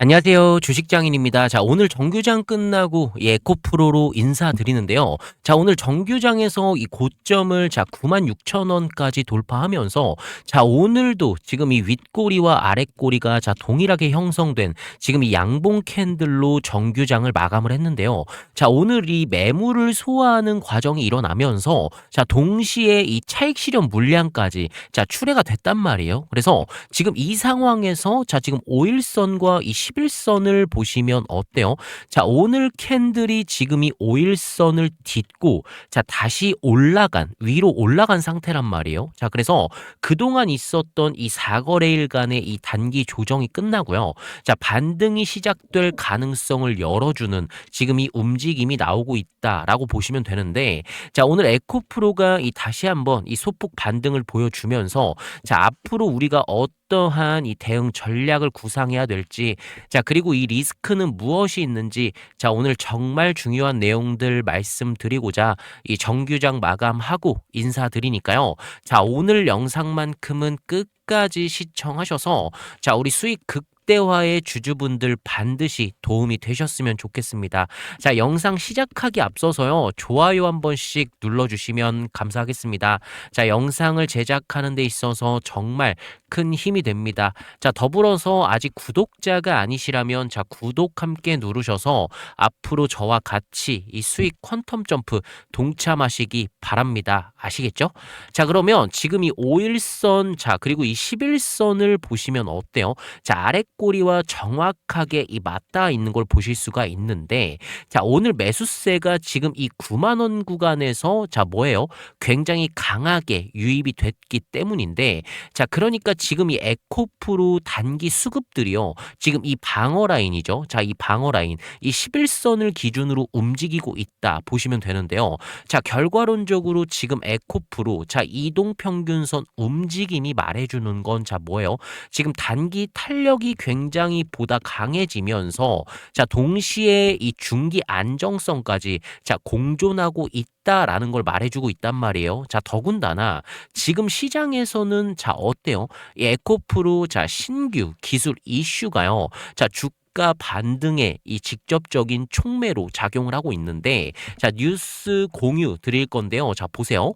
안녕하세요. 주식장인입니다. 자, 오늘 정규장 끝나고 이 에코프로로 인사드리는데요. 자, 오늘 정규장에서 이 고점을 자, 96,000원까지 돌파하면서 자, 오늘도 지금 이 윗꼬리와 아랫꼬리가 자, 동일하게 형성된 지금 이 양봉 캔들로 정규장을 마감을 했는데요. 자, 오늘 이 매물을 소화하는 과정이 일어나면서 자, 동시에 이 차익 실현 물량까지 자, 출회가 됐단 말이에요. 그래서 지금 이 상황에서 자, 지금 5일선과 이 11선을 보시면 어때요? 자, 오늘 캔들이 지금 이 5일선을 딛고 자, 다시 올라간 위로 올라간 상태란 말이에요. 자, 그래서 그동안 있었던 이 4거래일간의 이 단기 조정이 끝나고요. 자, 반등이 시작될 가능성을 열어주는 지금 이 움직임이 나오고 있다라고 보시면 되는데 자, 오늘 에코프로가 이 다시 한번 이 소폭 반등을 보여주면서 자, 앞으로 우리가 어떠한 이 대응 전략을 구상해야 될지 자, 그리고 이 리스크는 무엇이 있는지 자, 오늘 정말 중요한 내용들 말씀드리고자 이 정규장 마감하고 인사드리니까요. 자, 오늘 영상만큼은 끝까지 시청하셔서 자, 우리 수익 극 극대화의 주주분들 반드시 도움이 되셨으면 좋겠습니다. 자, 영상 시작하기 앞서서요. 좋아요 한 번씩 눌러주시면 감사하겠습니다. 자, 영상을 제작하는 데 있어서 정말 큰 힘이 됩니다. 자, 더불어서 아직 구독자가 아니시라면 자, 구독 함께 누르셔서 앞으로 저와 같이 이 수익 퀀텀 점프 동참하시기 바랍니다. 아시겠죠? 자, 그러면 지금 이 5일선 자, 그리고 이 11선을 보시면 어때요? 자, 아래 꼬리와 정확하게 이 맞닿아 있는 걸 보실 수가 있는데 자 오늘 매수세가 지금 이 9만 원 구간에서 자 뭐예요? 굉장히 강하게 유입이 됐기 때문인데 자 그러니까 지금 이 에코프로 단기 수급들이요 지금 이 방어 라인이죠 자 이 방어 라인 이 11선을 기준으로 움직이고 있다 보시면 되는데요 자 결과론적으로 지금 에코프로 자 이동 평균선 움직임이 말해주는 건 자 뭐예요? 지금 단기 탄력이 굉장히 보다 강해지면서 자 동시에 이 중기 안정성까지 자 공존하고 있다라는 걸 말해주고 있단 말이에요. 자 더군다나 지금 시장에서는 자 어때요? 이 에코프로 자 신규 기술 이슈가요. 자 주. 가 반등에 이 직접적인 촉매로 작용을 하고 있는데 자 뉴스 공유 드릴 건데요. 자 보세요.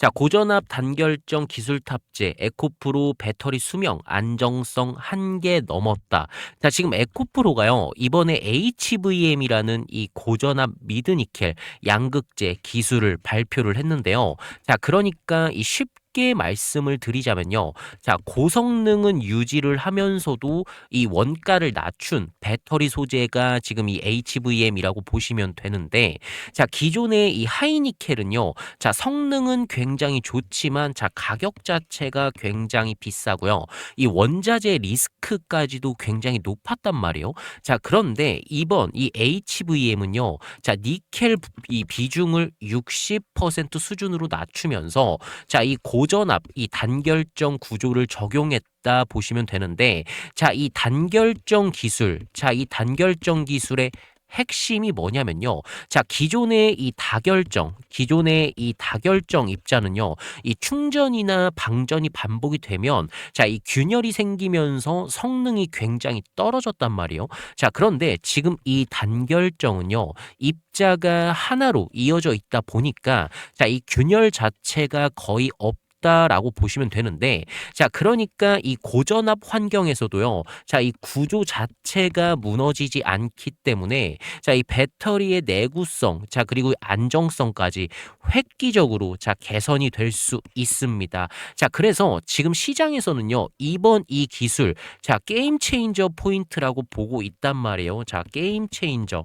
자, 고전압 단결정 기술 탑재, 에코프로 배터리 수명, 안정성 한개 넘었다. 자, 지금 에코프로가요, 이번에 HVM이라는 이 고전압 미드니켈 양극재 기술을 발표를 했는데요. 자, 그러니까 이 쉽게 쉽게 말씀을 드리자면요. 자, 고성능은 유지를 하면서도 이 원가를 낮춘 배터리 소재가 지금 이 HVM이라고 보시면 되는데 자, 기존의 이 하이니켈은요. 자, 성능은 굉장히 좋지만 자, 가격 자체가 굉장히 비싸고요. 이 원자재 리스크까지도 굉장히 높았단 말이에요. 자, 그런데 이번 이 HVM은요. 자, 니켈 이 비중을 60% 수준으로 낮추면서 자, 이 고, 고전압 이 단결정 구조를 적용했다 보시면 되는데 자, 이 단결정 기술, 자, 이 단결정 기술의 핵심이 뭐냐면요. 자, 기존의 이 다결정, 기존의 이 다결정 입자는요. 이 충전이나 방전이 반복이 되면 자, 이 균열이 생기면서 성능이 굉장히 떨어졌단 말이에요. 자, 그런데 지금 이 단결정은요. 입자가 하나로 이어져 있다 보니까 자, 이 균열 자체가 거의 없 없다라고 보시면 되는데 자 그러니까 이 고전압 환경에서도요 자 이 구조 자체가 무너지지 않기 때문에 자 이 배터리의 내구성 자 그리고 안정성까지 획기적으로 자 개선이 될 수 있습니다. 자 그래서 지금 시장에서는요 이번 이 기술 자 게임 체인저 포인트라고 보고 있단 말이에요. 자 게임 체인저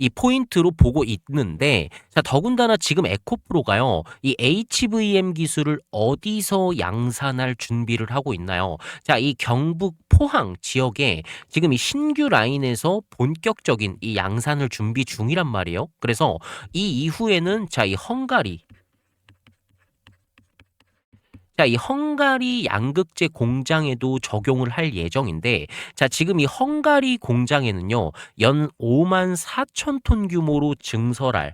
이 포인트로 보고 있는데 자 더군다나 지금 에코프로가요 이 HVM 기술을 어디서 양산할 준비를 하고 있나요? 자 이 경북 포항 지역에 지금 이 신규 라인에서 본격적인 이 양산을 준비 중이란 말이에요. 그래서 이 이후에는 자 이 헝가리 자, 이 헝가리 양극재 공장에도 적용을 할 예정인데, 자, 지금 이 헝가리 공장에는요, 연 5만 4천 톤 규모로 증설할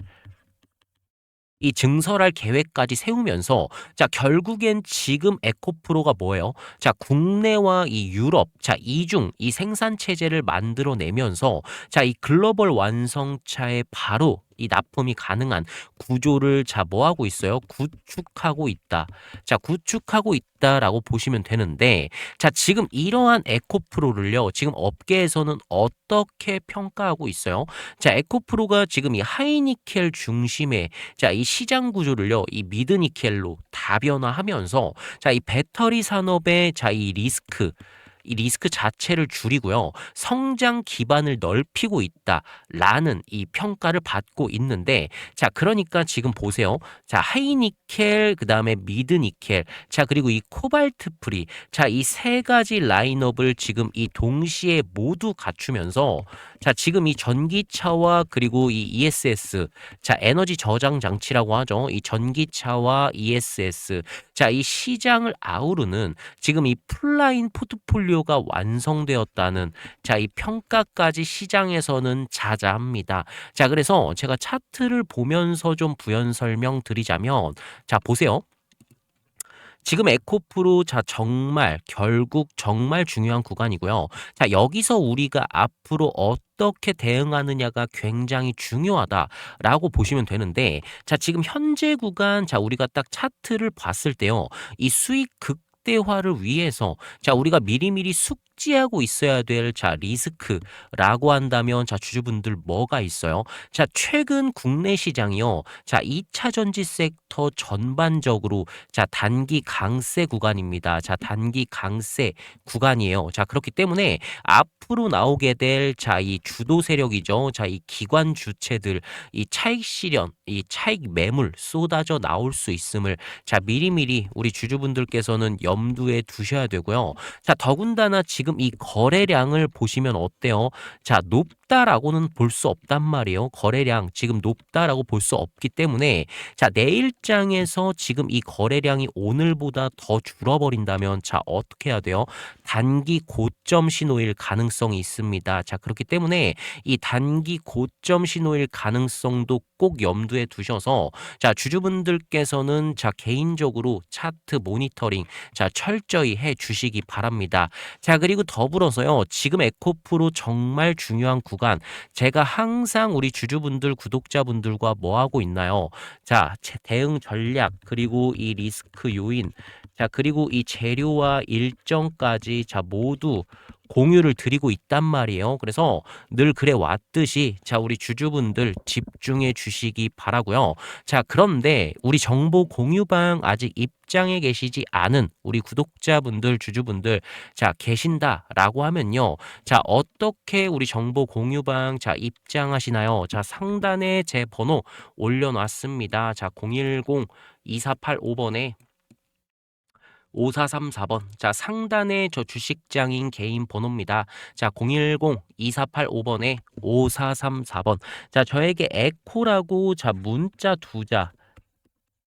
이 증설할 계획까지 세우면서 자 결국엔 지금 에코프로가 뭐예요? 자 국내와 이 유럽 자 이중 이 생산 체제를 만들어내면서 자 이 글로벌 완성차에 바로 이 납품이 가능한 구조를 자 뭐 하고 있어요? 구축하고 있다. 자 구축하고 있다라고 보시면 되는데 자 지금 이러한 에코프로를요 지금 업계에서는 어떻게 평가하고 있어요? 자 에코프로가 지금 이 하이니켈 중심의 자이 시장 구조를요 이 미드니켈로 다변화하면서 자이 배터리 산업의 자이 리스크 이 리스크 자체를 줄이고요. 성장 기반을 넓히고 있다라는 이 평가를 받고 있는데 자, 그러니까 지금 보세요. 자, 하이니켈 그다음에 미드니켈 자, 그리고 이 코발트 프리 자, 이 세 가지 라인업을 지금 이 동시에 모두 갖추면서 자, 지금 이 전기차와 그리고 이 ESS 자, 에너지 저장 장치라고 하죠. 이 전기차와 ESS 자, 이 시장을 아우르는 지금 이 플라인 포트폴리오가 완성되었다는 자, 이 평가까지 시장에서는 자자합니다. 자, 그래서 제가 차트를 보면서 좀 부연 설명 드리자면 자, 보세요. 지금 에코프로 자 정말 결국 정말 중요한 구간이고요. 자 여기서 우리가 앞으로 어 떻게 대응하느냐가 굉장히 중요하다라고 보시면 되는데 자 지금 현재 구간 자 우리가 딱 차트를 봤을 때요. 이 수익 극대화를 위해서 자 우리가 미리미리 숙 지하고 있어야 될 자 리스크라고 한다면 자 주주분들 뭐가 있어요? 자 최근 국내 시장이요. 자 2차 전지 섹터 전반적으로 자 단기 강세 구간입니다. 자 단기 강세 구간이에요. 자 그렇기 때문에 앞으로 나오게 될 자 이 주도 세력이죠. 자 이 기관 주체들 이 차익 실현, 이 차익 매물 쏟아져 나올 수 있음을 자 미리미리 우리 주주분들께서는 염두에 두셔야 되고요. 자 더군다나 지금 이 거래량을 보시면 어때요? 자 높다라고는 볼 수 없단 말이에요. 거래량 지금 높다라고 볼 수 없기 때문에 자 내일장에서 지금 이 거래량이 오늘보다 더 줄어버린다면 자 어떻게 해야 돼요? 단기 고점 신호일 가능성이 있습니다. 자 그렇기 때문에 이 단기 고점 신호일 가능성도 꼭 염두에 두셔서 자 주주분들께서는 자 개인적으로 차트 모니터링 자 철저히 해 주시기 바랍니다. 자 그리고 더불어서요 지금 에코프로 정말 중요한 구간 제가 항상 우리 주주분들 구독자분들과 뭐 하고 있나요? 자 대응 전략 그리고 이 리스크 요인 자 그리고 이 재료와 일정까지 자 모두 공유를 드리고 있단 말이에요. 그래서 늘 그래 왔듯이 자 우리 주주분들 집중해 주시기 바라고요. 자 그런데 우리 정보 공유방 아직 입장에 계시지 않은 우리 구독자분들 주주분들 자 계신다라고 하면요. 자 어떻게 우리 정보 공유방 자 입장하시나요? 자 상단에 제 번호 올려놨습니다. 자 010 2485번에 5434번. 자, 상단에 저 주식장인 개인 번호입니다. 자, 010-2485번에 5434번. 자, 저에게 에코라고 자, 문자 두 자.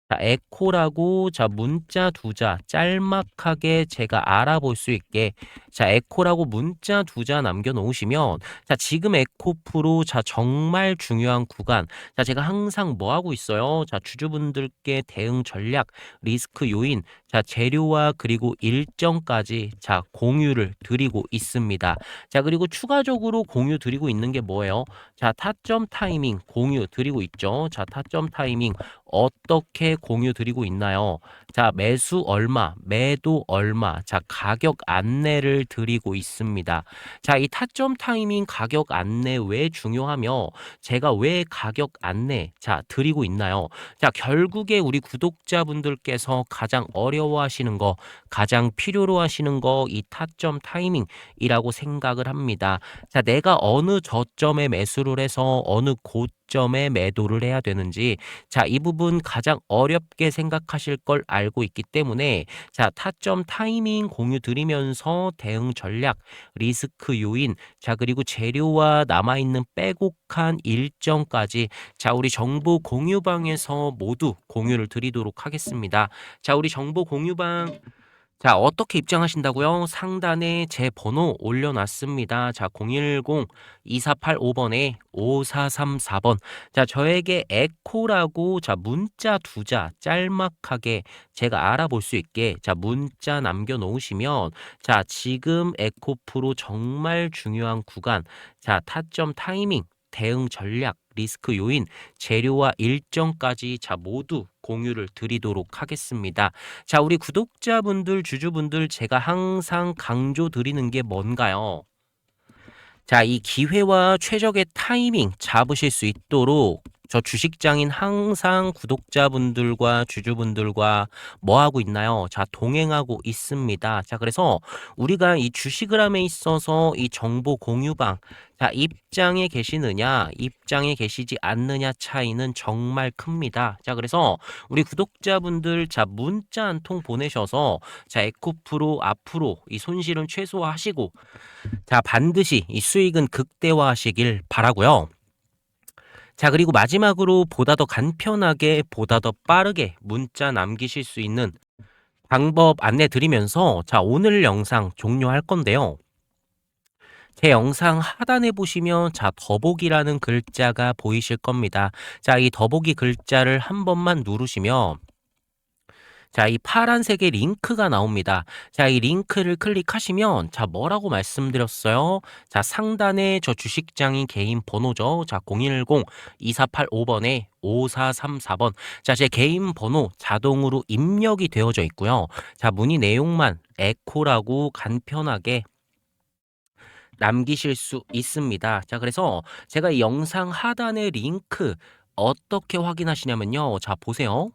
자, 에코라고 자 문자 두 자 짤막하게 제가 알아볼 수 있게. 자 에코라고 문자 두 자 남겨 놓으시면 자 지금 에코 프로 자 정말 중요한 구간. 자 제가 항상 뭐 하고 있어요? 자 주주분들께 대응 전략 리스크 요인 자 재료와 그리고 일정까지 자 공유를 드리고 있습니다. 자 그리고 추가적으로 공유 드리고 있는 게 뭐예요? 자 타점 타이밍 공유 드리고 있죠? 자 타점 타이밍 어떻게 공유 드리고 있나요? 자, 매수 얼마, 매도 얼마, 자, 가격 안내를 드리고 있습니다. 자, 이 타점 타이밍 가격 안내 왜 중요하며 제가 왜 가격 안내, 자, 드리고 있나요? 자, 결국에 우리 구독자분들께서 가장 어려워하시는 거, 가장 필요로 하시는 거, 이 타점 타이밍이라고 생각을 합니다. 자, 내가 어느 저점에 매수를 해서 어느 고점에 매도를 해야 되는지, 자, 이 부분 가장 어렵게 생각하실 걸 알고 있기 때문에 자, 타점 타이밍 공유 드리면서 대응 전략, 리스크 요인, 자, 그리고 재료와 남아 있는 빼곡한 일정까지 자, 우리 정보 공유방에서 모두 공유를 드리도록 하겠습니다. 자, 우리 정보 공유방 자, 어떻게 입장하신다고요? 상단에 제 번호 올려놨습니다. 자, 010-2485번에 5434번. 자, 저에게 에코라고 자, 문자 두자 짤막하게 제가 알아볼 수 있게 자, 문자 남겨놓으시면 자, 지금 에코 프로 정말 중요한 구간 자, 타점 타이밍 대응 전략, 리스크 요인, 재료와 일정까지 자 모두 공유를 드리도록 하겠습니다. 자, 우리 구독자분들, 주주분들 제가 항상 강조 드리는 게 뭔가요? 자, 이 기회와 최적의 타이밍 잡으실 수 있도록 저 주식장인 항상 구독자분들과 주주분들과 뭐 하고 있나요? 자, 동행하고 있습니다. 자, 그래서 우리가 이 주식을 함에 있어서 이 정보 공유방, 자, 입장에 계시느냐, 입장에 계시지 않느냐 차이는 정말 큽니다. 자, 그래서 우리 구독자분들, 자, 문자 한 통 보내셔서 자, 에코프로 앞으로 이 손실은 최소화하시고 자, 반드시 이 수익은 극대화하시길 바라고요. 자, 그리고 마지막으로 보다 더 간편하게, 보다 더 빠르게 문자 남기실 수 있는 방법 안내 드리면서 자, 오늘 영상 종료할 건데요. 제 영상 하단에 보시면 자, 더보기라는 글자가 보이실 겁니다. 자, 이 더보기 글자를 한 번만 누르시면 자, 이 파란색의 링크가 나옵니다. 자, 이 링크를 클릭하시면 자, 뭐라고 말씀드렸어요? 자, 상단에 저 주식장인 개인 번호죠. 자, 010-2485번에 5434번. 자, 제 개인 번호 자동으로 입력이 되어져 있고요. 자, 문의 내용만 에코라고 간편하게 남기실 수 있습니다. 자, 그래서 제가 이 영상 하단의 링크 어떻게 확인하시냐면요. 자, 보세요.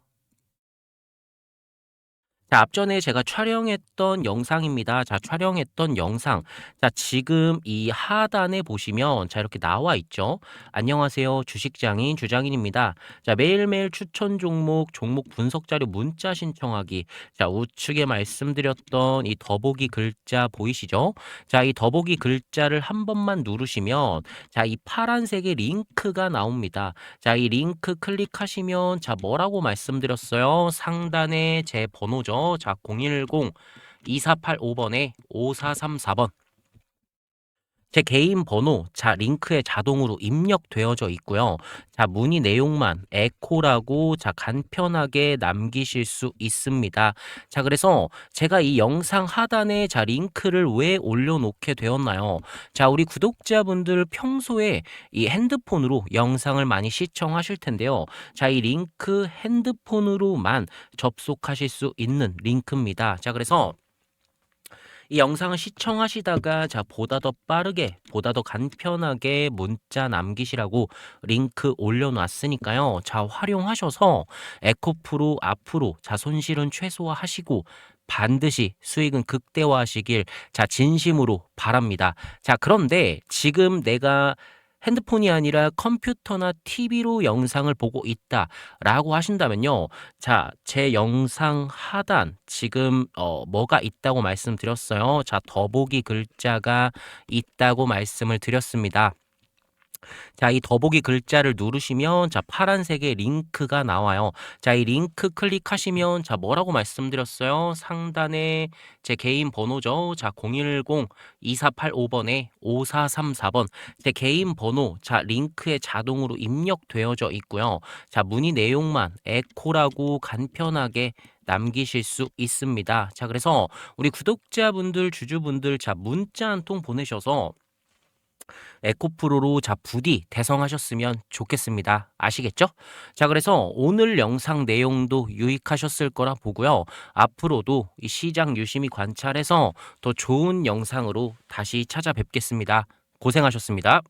자, 앞전에 제가 촬영했던 영상입니다. 자, 촬영했던 영상. 자, 지금 이 하단에 보시면 자, 이렇게 나와 있죠. 안녕하세요. 주식장인 주장인입니다. 자, 매일매일 추천 종목, 종목 분석 자료 문자 신청하기. 자, 우측에 말씀드렸던 이 더보기 글자 보이시죠? 자, 이 더보기 글자를 한 번만 누르시면 자, 이 파란색의 링크가 나옵니다. 자, 이 링크 클릭하시면 자, 뭐라고 말씀드렸어요? 상단에 제 번호죠. 자, 010-2485번에 5434번. 제 개인 번호, 자, 링크에 자동으로 입력되어져 있고요. 자, 문의 내용만 에코라고 자, 간편하게 남기실 수 있습니다. 자, 그래서 제가 이 영상 하단에 자, 링크를 왜 올려놓게 되었나요? 자, 우리 구독자분들 평소에 이 핸드폰으로 영상을 많이 시청하실 텐데요. 자, 이 링크 핸드폰으로만 접속하실 수 있는 링크입니다. 자, 그래서 이 영상을 시청하시다가 자 보다 더 빠르게 보다 더 간편하게 문자 남기시라고 링크 올려놨으니까요. 자 활용하셔서 에코프로 앞으로 자 손실은 최소화하시고 반드시 수익은 극대화하시길 자 진심으로 바랍니다. 자 그런데 지금 내가 핸드폰이 아니라 컴퓨터나 TV로 영상을 보고 있다 라고 하신다면요. 자, 제 영상 하단 지금 어 뭐가 있다고 말씀드렸어요. 자, 더보기 글자가 있다고 말씀을 드렸습니다. 자, 이 더보기 글자를 누르시면 자, 파란색의 링크가 나와요. 자, 이 링크 클릭하시면 자, 뭐라고 말씀드렸어요? 상단에 제 개인 번호죠. 자, 010-2485번에 5434번. 제 개인 번호 자, 링크에 자동으로 입력되어져 있고요. 자, 문의 내용만 에코라고 간편하게 남기실 수 있습니다. 자, 그래서 우리 구독자분들, 주주분들 자, 문자 한 통 보내셔서 에코프로로 자 부디 대성하셨으면 좋겠습니다. 아시겠죠? 자 그래서 오늘 영상 내용도 유익하셨을 거라 보고요. 앞으로도 이 시장 유심히 관찰해서 더 좋은 영상으로 다시 찾아뵙겠습니다. 고생하셨습니다.